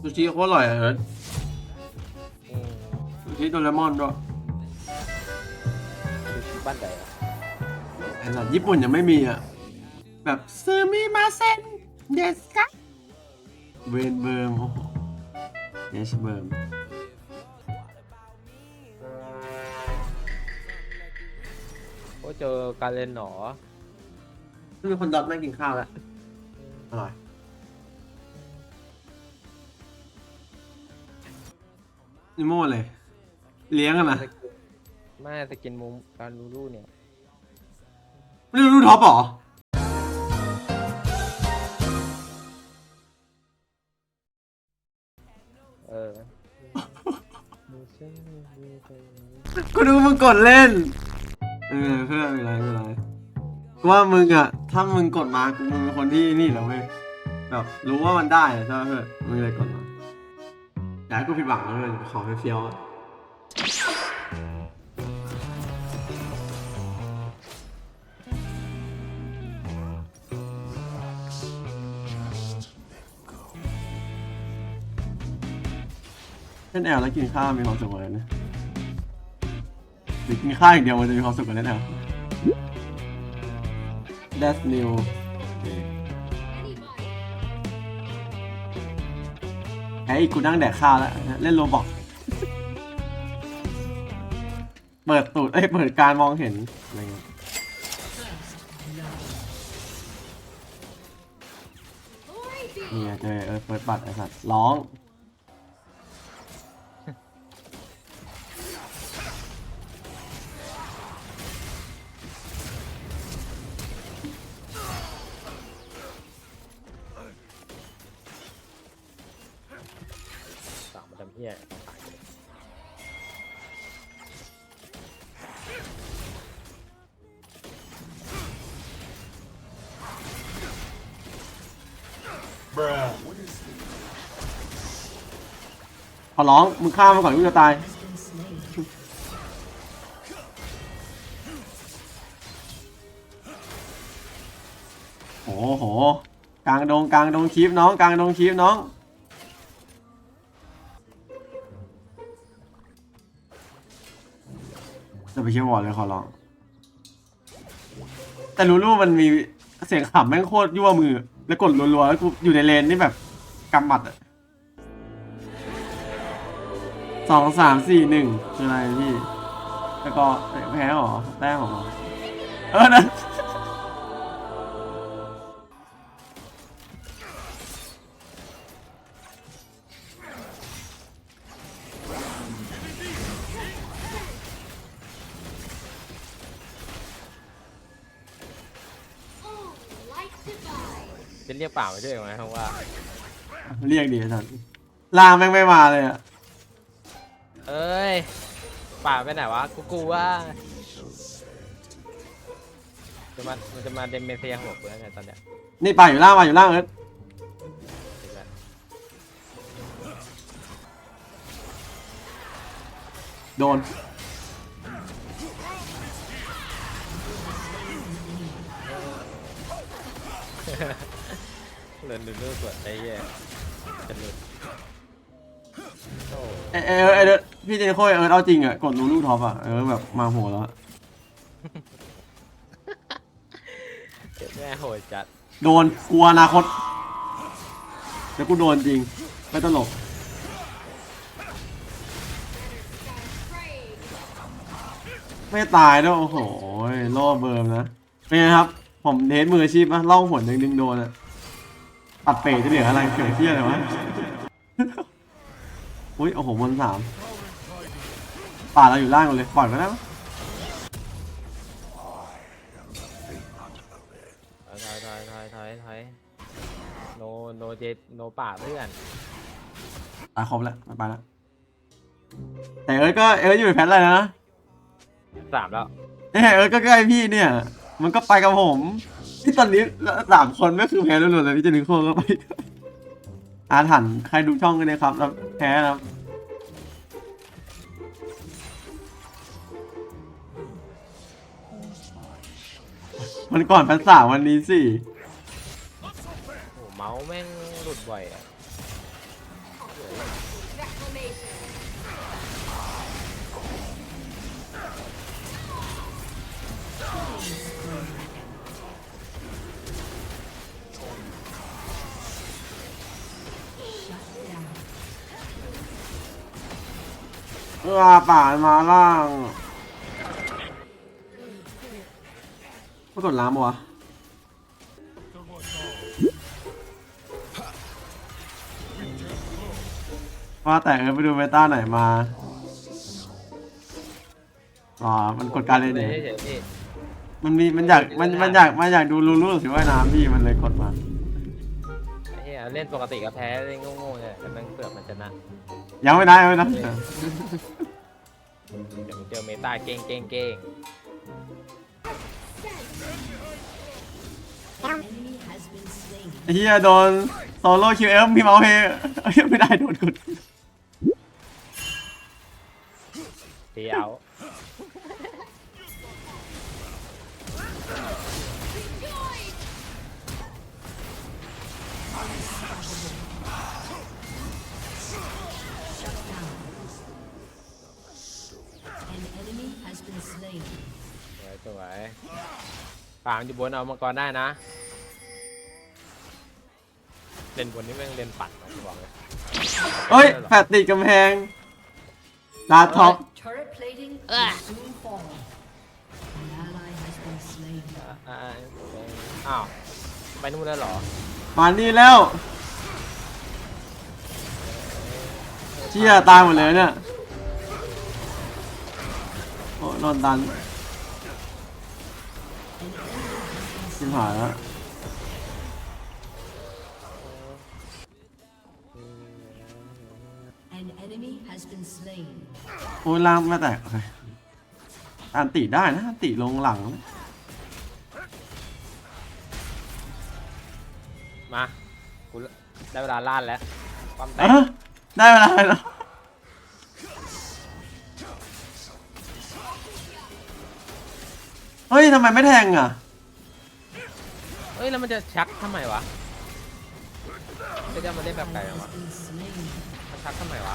ซูชิโคตรอร่อยอะเอิร์ธอืมซูชิโดเรมอนด้วยดูที่บ้านใดอะไอ้สัตว์ญี่ปุ่นยังไม่มีอะ แบบซูมิมาเซนเดสกะเวนเบิร์มโอ้โหเนชเบิร์มโอ้เจอการเล่นหนอมีคนดอทนั่งกินข้าวแล้วอร่อย นิโม่เลย เลี้ยงกันนะสกินไม่สกินมุมการลูลูเนี่ย ไม่รู้รู้ท็อปเหรอ เออ กูดูมึงกดเล่นเออเพื่อนไม่เป็นไรไม่เป็นไรกูว่ามึงอะถ้ามึงกดมากูมึงเป็นคนที่นี่แหละเว้ยแบบรู้ว่ามันได้อะใช่ไหมเพื่อนมึงเลยกดมา อยากให้กูผิดหวังนะเลยขอเฟี้ยวๆอะเล่นแอลแล้วกินข้าวมีความสุขกว่าเลยนะหรือกินข้าวอย่างเดียวมันจะมีความสุขกว่าเล่นแอล That's new ไอ้ยกูนั่งแดกข้าวแล้วเล่นโรบอกเปิดตูดเอ้ยเปิดการมองเห็นอะไรเงี้ยนี่ยเจอเออเปิดบัตรไอ้สัตว์ร้อง อร้อง มึงฆ่ามาก่อนกูจะตาย โอ้โห กลางดงกลางดงคีฟน้อง กลางดงคีฟน้อง จะไปเชื่อวอร์ดเลยขอร้อง แต่ลูลูมันมีเสียงขำแม่งโคตรยั่วมือ แล้วกดรัวๆ แล้วกูอยู่ในเลนนี่แบบกำหมัดอะ สองสามสี่หนึ่งคืออะไรพี่แล้วก็แพ้เหรอแต้มเหรอเออนะจะเรียกป่ามาช่วยไหมเพราะว่า เรียกดีท่านล่างแม่งไม่มาเลยอะเอ้ย ป่าไปไหนวะ กูกูว่า จะมามันจะมาเดมเมเซียหัวเปลือกไงตอนเนี้ยนี่ป่าอยู่ล่างมาอยู่ล่างเอิร์ธเดี๋ยวก่อนโดน เลินดูดูสวดไอ้เหี้ยจะหลุดโอ้ เอเอเอเอเอิร์ธ พี่เจนโค้ยเอิร์ธเอาจริงอะกดลูลูท็อปอะเออแบบมาหัวแล้วอะเจ็บแม่โหดจัดโดนกลัวอนาคตแล้วกูโดนจริงไม่ตลกไม่ตายด้วยโอ้โหล่อเบิร์มนะเป็นไงครับ ผมเทสมืออาชีพปะล่องหนดึงดึงโดนอะตัดเปรตจะเหลืออะไรเกิดเที่ยอะไรวะ อุ้ยโอ้โหบนสาม ป่าเราอยู่ล่างกันเลยปล่อยก็ได้มั้ยถอยถอยถอยถอยถอยโนโนเจโนป่าเพื่อนตายครบแล้วไปไปแล้วแต่เอิร์ธก็เอิร์ธอยู่ในแพทอะไรนะสามแล้วเนี่ยเอิร์ธก็ใกล้พี่เนี่ย มันก็ไปกับผมที่ตอนนี้สามคนไม่คือแพ้ล้วนๆเลยพี่เจนิโคก็ไปด้วยอาถรรพ์ใครดูช่องกันเลยครับแล้วแพ้นะครับ มันก่อนภาษาวันนี้สิโอ้เมาส์แม่งหลุดบ่อยอะเออป่ามาล่าง ไม่กดล้ามวะว่าแต่เออไปดูเมตาไหนมาอ๋อมันกดการเล่นเลเอยงเฉยๆพี่มันมีมันอยากมันมันอยากมันอยากดูรูรูสิว่ายน้ำพี่มันเลยกดมาไอ้เหี้ยเล่นปกติก็แพ้เล่นโง่ๆเนี่ยแต่แม่งเปลือกมันชนะยังไม่ได้ยังไม่ได้เดี๋ยวมึงเจอเมตาเก่งเก่งเก่ง ไอ้เฮียโดนโซโล่คิวเอฟพี่เมาส์เฮเอ้ยไม่ได้โดนกดเดียว An enemy has been slain. สวยสวย ปางอยู่บนเอามังกรได้นะ เล่นบนนี่แม่งเล่นปัดนะกูบอกเลยเฮ้ยแฟดติดกำแพงดาร์ทท็อป Turret plating will soon fall. An ally has been slain. อ่าอ้าวไปนู่นแล้วเหรอมานี่แล้วเชี่ยตายหมดเลยเนี่ย โอ้นอนตัน ชิมหายแล้ว An enemy has been slain. โอ้ยล่างไม่แตกโอเคอันติได้นะอันติลงหลัง มากูได้เวลาล่าดแล้วความแตเอกอได้เวลาแล้วเฮ้ยทำไมไม่แทงอะเฮ้ ยแล้วมันจะชักทำไมวะจะจะมาเล่นแบบไก่เหรอวะ Has been slain. มันชักทำไมวะ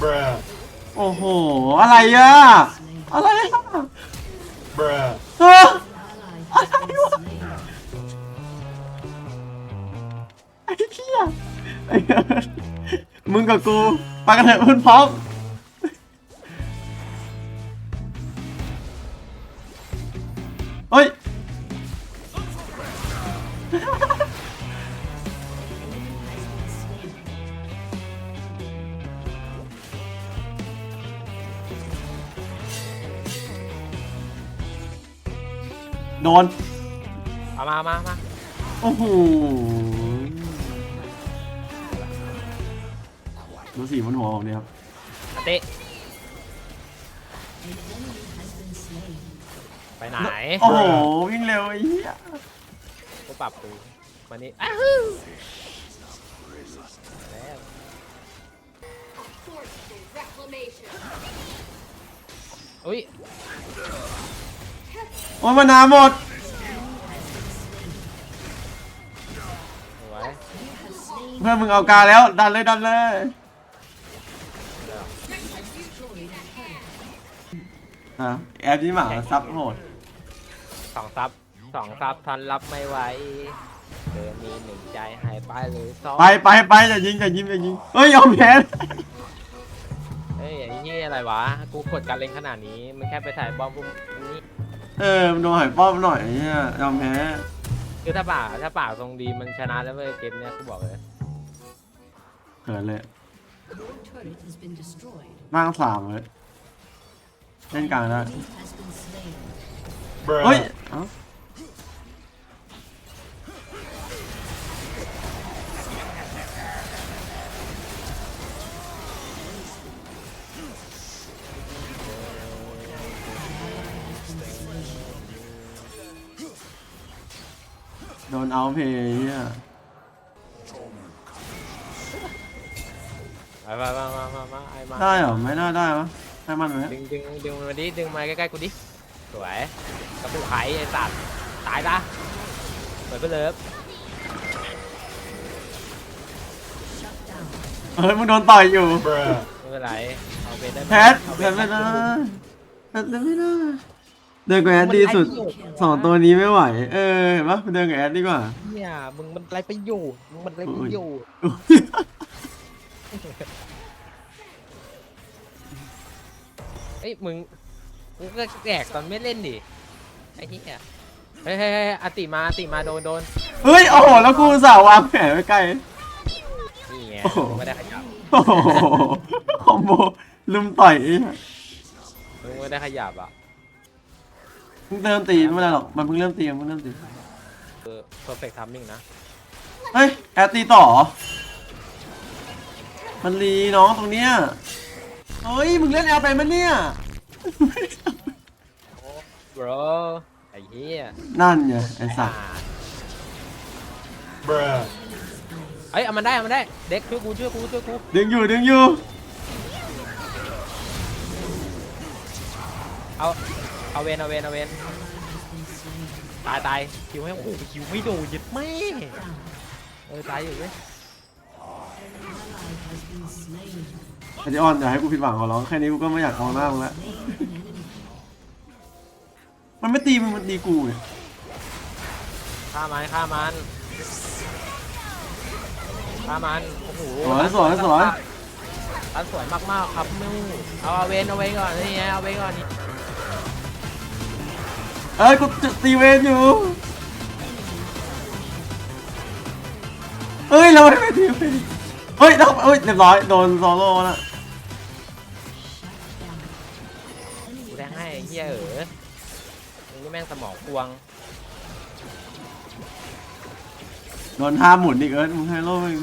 Bruh. โอ้โห อะไรอะ อะไรอะ Bruh. เฮ้ย Ally has been slain. ไอ้เหี้ยไอ้เหี้ยมึงกับกูไปกันเถอะเพื่อนพ้อง ไปไหนโอ้โหวิ่งเร็วไอ้เหี้ยกูปรับกูมานี่อ้าวฮู้แล้ว อุ้ยโอ้ยมานาหมดสวยเพื่อนมึงเอากาแล้ว ดันเลยดันเลยอะแอบยิ้มหมาซับโหด สองซับสองซับทันรับไม่ไหวเธอมีหนึ่งใจหายไปเลยสองไปไปไปอย่ายิงอย่ายิงอย่ายิงเฮ้ยยอมแพ้เฮ้ยอย่างนี้อะไรวะ กูกดการเล่นขนาดนี้ มันแค่ไปถ่ายบอมปุ๊บนี้ เออมันโดนหายป้อมหน่อยเนี่ยยอมแพ้คือถ้าป่าถ้าป่าทรงดีมันชนะแล้วเว้ยเกมเนี้ยกูบอกเลย เขินเลย Your turret has been destroyed. ร่างสามเลยเล่นกลางได้ Enemy has been slain. เฮ้ย Bruh. เอ้าโดนเอาเพย์เหี้ยมามามามามามาไอ้มาได้เหรอ ไม่น่าได้วะให้มันไหมดึงดึงดึงมันมาดิดึงมาใกล้ๆกูดิ สวย กระปุกไข่ไอ้สัตว์ตายปะสวยไปเลิฟเฮ้ยมึงโดนต่อยอยู่ Bruh. ไม่เป็นไรเอาเวนได้ไหมแพทเอาแพเวนทไม่ได้ได้ไหมแพทไม่ได้เดินกับแอดดีสุดสองตัวนี้ไม่ไหว เออเห็นปะเดินกับแอดดีกว่าเนี่ยมึงมันไรประโยชน์มึงมันไรประโยชน์เอ้ยมึงมึงก็แดกตอนไม่เล่นดิ ไอ้เหี้ยเฮ้ยเฮ้ยเฮ้ยอติมาอติมาโดนโดนเฮ้ยโอ้โหแล้วกูอุตสาววางแผนไว้ใกล้นี่ไงโอ้โหมึงไม่ได้ขยับโอ้โหคอมโบลุมต่อยไอ้เหี้ยมึงไม่ได้ขยับอะมึงเริ่มตีไม่เป็นไรหรอกมันเพิ่งเริ่มตีมันเพิ่งเริ่มตีเออ perfect timing นะเฮ้ยแอดตีต่อเหรอมันรีน้องตรงเนี้ยเฮ้ยมึงเล่นแอลไปมันเนี่ย bro ไอ้เหี้ยนั่นไงไอ้สัตว์ Bruh. เอ้ยเอามันได้เอามันได้ เด็กช่วยกูช่วยกูช่วยกูดึงอยู่ดึงอยู่ เอาเอาเวนเอาเวนเอาเวนตายตายคิวให้โอ้โหคิวไม่โดนยึดแม่เออตายอยู่เว้ยไอ้เจออนอย่าให้กูผิดหวังขอร้องแค่นี้กูก็ไม่อยากมองหน้ามึงแล้ว มันไม่ตีมึงมันตีกูเนี่ยฆ่ามันฆ่ามันฆ่ามันโอ้โหสวยสวยสวยตันสวยมากๆครับนู่เอาเอาเวนเอาเวนก่อนนี่ไงเอาเวนก่อนนี่เอ้ยกูจะตีเวนอยู่เฮ้ยเราไม่ตีเวนเฮ้ยเราเฮ้ยเรียบร้อยโดนโซโล่แล้วกูแทงให้ไอ้เหี้ยเออ มึงนี่แม่งสมองกวงโดนท่าหมุนอีกเอิร์ธมึงให้โล่มึง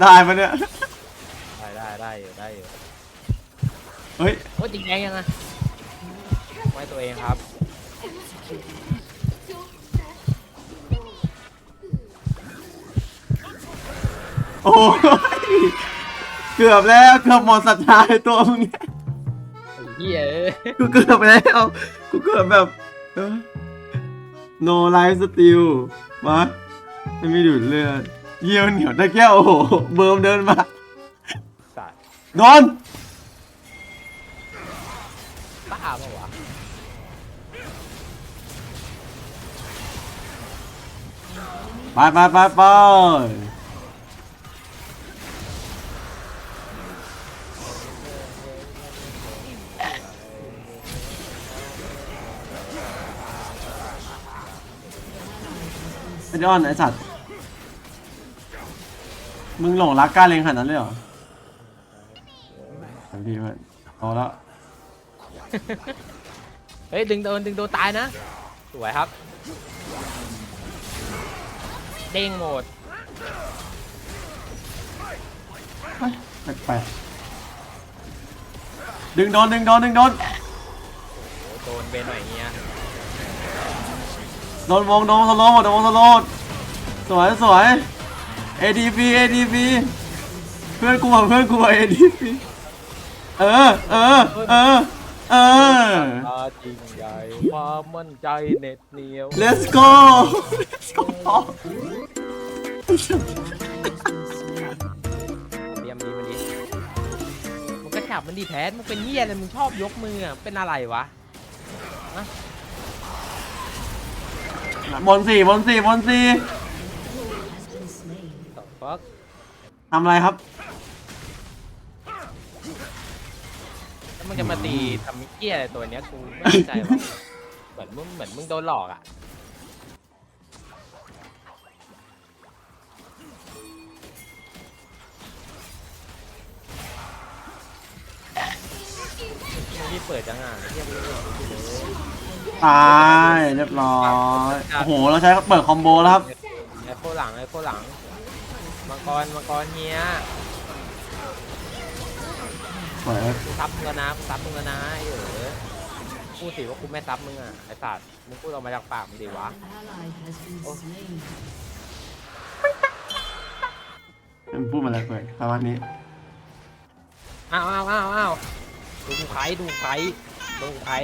ได้ปะเนี่ย ได้ได้ได้อยู่ได้อยู่เฮ้ย โอ้ยจริงแดงยังไงไว้ตัวเองครับโอ้ยเกือบแล้วเกือบหมดศรัทธาในตัวมึงเนี่ยไอ้เหี้ยเอ้ย กูเกือบแล้ว กูเกือบแบบเออ no life steal มาไม่มีดูดเลือด เยี่ยวเหนียวตะแก้วโอ้โห เบิร์มเดินมาสัตว์โดนบ้าปะวะไปไปไปไป ไอ้ยอนไอ้สัตว์มึงหลงรักกล้าเลงขนาดนั้นเลยเหรอทำดีเพื่อนเอาละเฮ้ยดึงโดนดึงโดนตายนะ สวยครับ เด้งหมดแปลกๆดึงโดนดึงโดนดึงโดนโอ้โดนเบนหน่อยเงี้ย โดนวงโดนสโลว์โดนสโลว์สวยสวย ADP ADP เพื่อนกูอะเพื่อนกูอะ ADP เออเออเออเออ ตาจริงใหญ่ความมั่นใจเหน็ดเหนียว let's go let's go เตรียมดีมันดีมึงก็จับมันดีแทนมึงเป็นเหี้ยอะไรมึงชอบยกมืออะเป็นอะไรวะ บนสี่บนสี่บนสี่ต่อฟักทำอะไรครับ แล้วมึงจะมาตีทำเหี้ยอะไรตัวเนี้ยกูไม่เข้าใจหรอกเหมือนมึงเหมือนมึงโดนหลอกอะที่เปิดจังอะเทียบเลย ตายเรียบร้อยโอ้โหเราใช้เปิดคอมโบแล้วครับไอ้โคหลังไอ้โคหลังมังกรมังกรเฮียสวยกูซับมึงแล้วนะกูซับมึงแล้วนะไอ้เออพูดสิว่ากูไม่ซับมึงอะไอ้สัตว์มึงพูดออกมาจากปากมึงดิวะมันพูดมาแล้วเปิดประมาณนี้อ้าวอ้าวอ้าวอ้าวดูใครดูใครดูใคร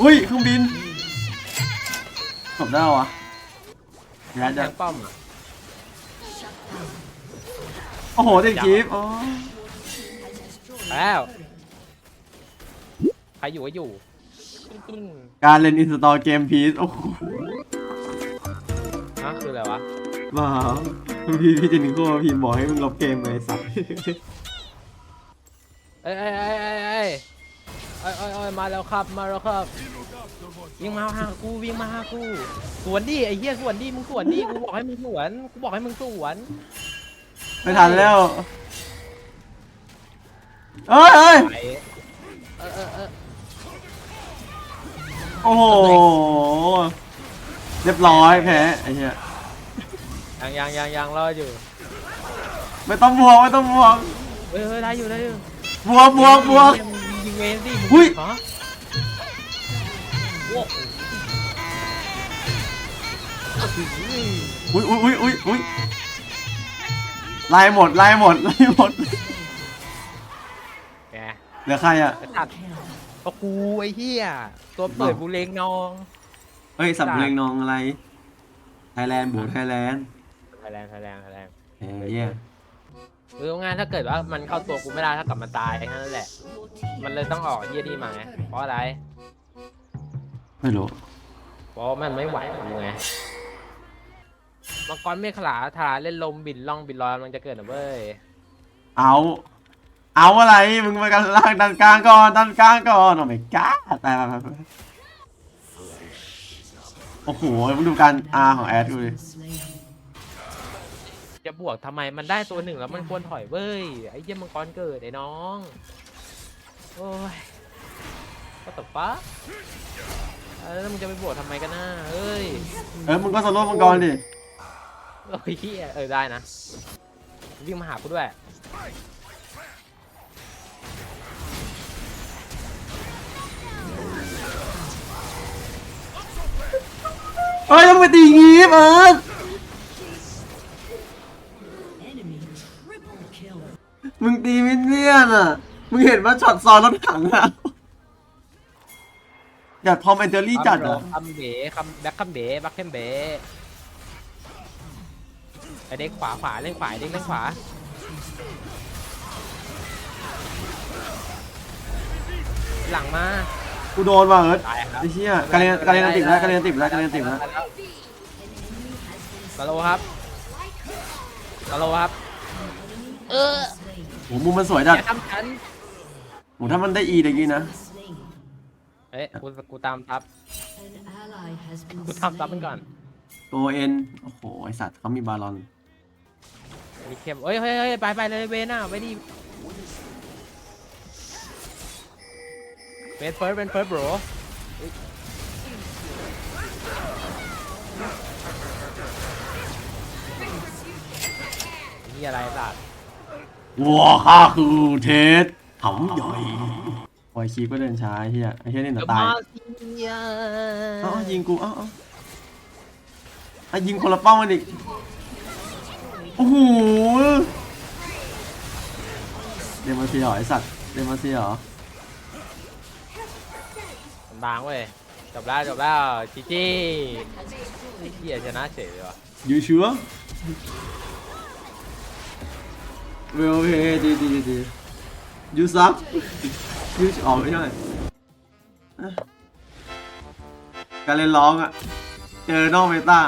อุ้ยเครื่องบินจบได้เหรอวะแล้แทจะงป้อมอะโอ้โหติดคลิปอ๋อแล้วใครอยู่ก็อยู่ตึ้งการเล่นอินสตอลเกมพีซโอ้โหๆฮะคืออะไรวะว้าวพี่พี่เจนิโก้พิมพ์บอกให้มึงลบเกมเลยไอ้สัตว์ เอ้ยเอ้ยเอ้ยเอ้ยเอ้ยเอ้ยเอ้ยเอ้ยมาแล้วครับ มาแล้วครับ วิ่งมาหากู วิ่งมาหากู สวนดิ ไอ้เหี้ยสวนดิ มึงสวนดิ กูบอกให้มึงสวน กูบอกให้มึงสวน ไม่ทันแล้วเอ้ยเอ้ยไปเออเออเออโอ้โห เรียบร้อยแพ้ไอ้เหี้ย ยังยังยังยังรออยู่ ไม่ต้องบวกไม่ต้องบวกเฮ้ยเฮ้ยได้อยู่ได้อยู่บวกบวกบวกมึงยิง เมนสิหุ้ย ฮะโว้อุ้ยอุ้ยอุ้ยอุ้ยอุ้ยไล่หมดไล่หมดไล่หมดแกเหลือใครอะจะตัดเพราะกูไอ้เหี้ยตัวเปิดบูเลงน้องเฮ้ยสับเพลงน้องอะไร ไทยแลนด์บูไทยแลนด์ไทยแลนด์ไทยแลนด์ไทยแลนด์เอ้ยเหี้ย คือว่าง่ายถ้าเกิดว่ามันเข้าตัวกูไม่ได้ถ้ากับมันตายแค่นั้นแหละ มันเลยต้องออกเยี่ยนี่มาไงเพราะอะไรไม่รู้เพราะมันไม่ไหวกับมึงไงมังกรเมฆขลาทาเล่นลมบินล่องบินลอยมันจะเกิดนะเว้ยเอา เอาอะไรมึงไปกันล่างดันกลางก่อนดันกลางก่อนโอ้ไม่กล้าตายไปไปไปโอ้โหมึงดูการอาของแอดดูดิ slain. จะบวกทำไมมันได้ตัวหนึ่งแล้วมันควรถอยเว้ย ไอ้เยี่ยมังกรเกิดไอ้น้อง โอ้ยก็ตบปะแล้วมึงจะไปบวกทำไมกันนะเอ้ย เออมึงก็สโลว์มังกรดิโอ้ยเหี้ยเออได้นะวิ่งมาหากูด้วยเฮ้ยต้องไปตีงี้เอิร์ธ มึงตีมินเนี่ยนอะ มึงเห็นว่าช็อตซอนรถถังอะอยากทอมแอนเจอรี่จัดอะคัมเบ๋คัมแบ็คคัมเบ๋แบ็คคัมเบ๋ไอเด็กขวาขวาเล่นขวาเด็กเล่นขวาหลังมากูโดนว่ะเอิร์ธตายครับไอ้เชี่ยการเรียนการเรียนติดแล้วการเรียนติดแล้วการเรียนติดแล้วกาโลครับกาโลครับ เออ โหมุมมันสวยอจัดย่าทำฉันโหถ้ามันได้อีตะกี้นะ Slain. เอ้ยกูกูตามทับ An ally has been กูทำทับมันก่อน slain. ตัวเอ็นโอ้โห ไอสัตว์เขามีบาลอน มีเข้มเฮ้ยเฮ้ยเฮ้ยไปไปเลยเวน่าไปดิเวนเฟิร์สเวนเฟิร์สบรนี่อะไรสัตว์ วัวข้าคือเทสหำใหญ่ปล่อยคีก็เดินช้าไอ้เฮียไอ้เฮียนี่หนาตายเอ้าเอ้ายิงกูเอ้าเอ้าอะยิงคนละเป้ามันอีกโอ้โหเดมอนซีเหรอไอสัตว์เดมอนซีเหรอบางเว้ยจบแล้วจบแล้วจีจีไอ้เหี้ยชนะเฉยเลยวะยูชัว เวลเพดีดีดียูซับยูอ๋อไม่ใช่การเล่นร้องอะเจอนอกเมตา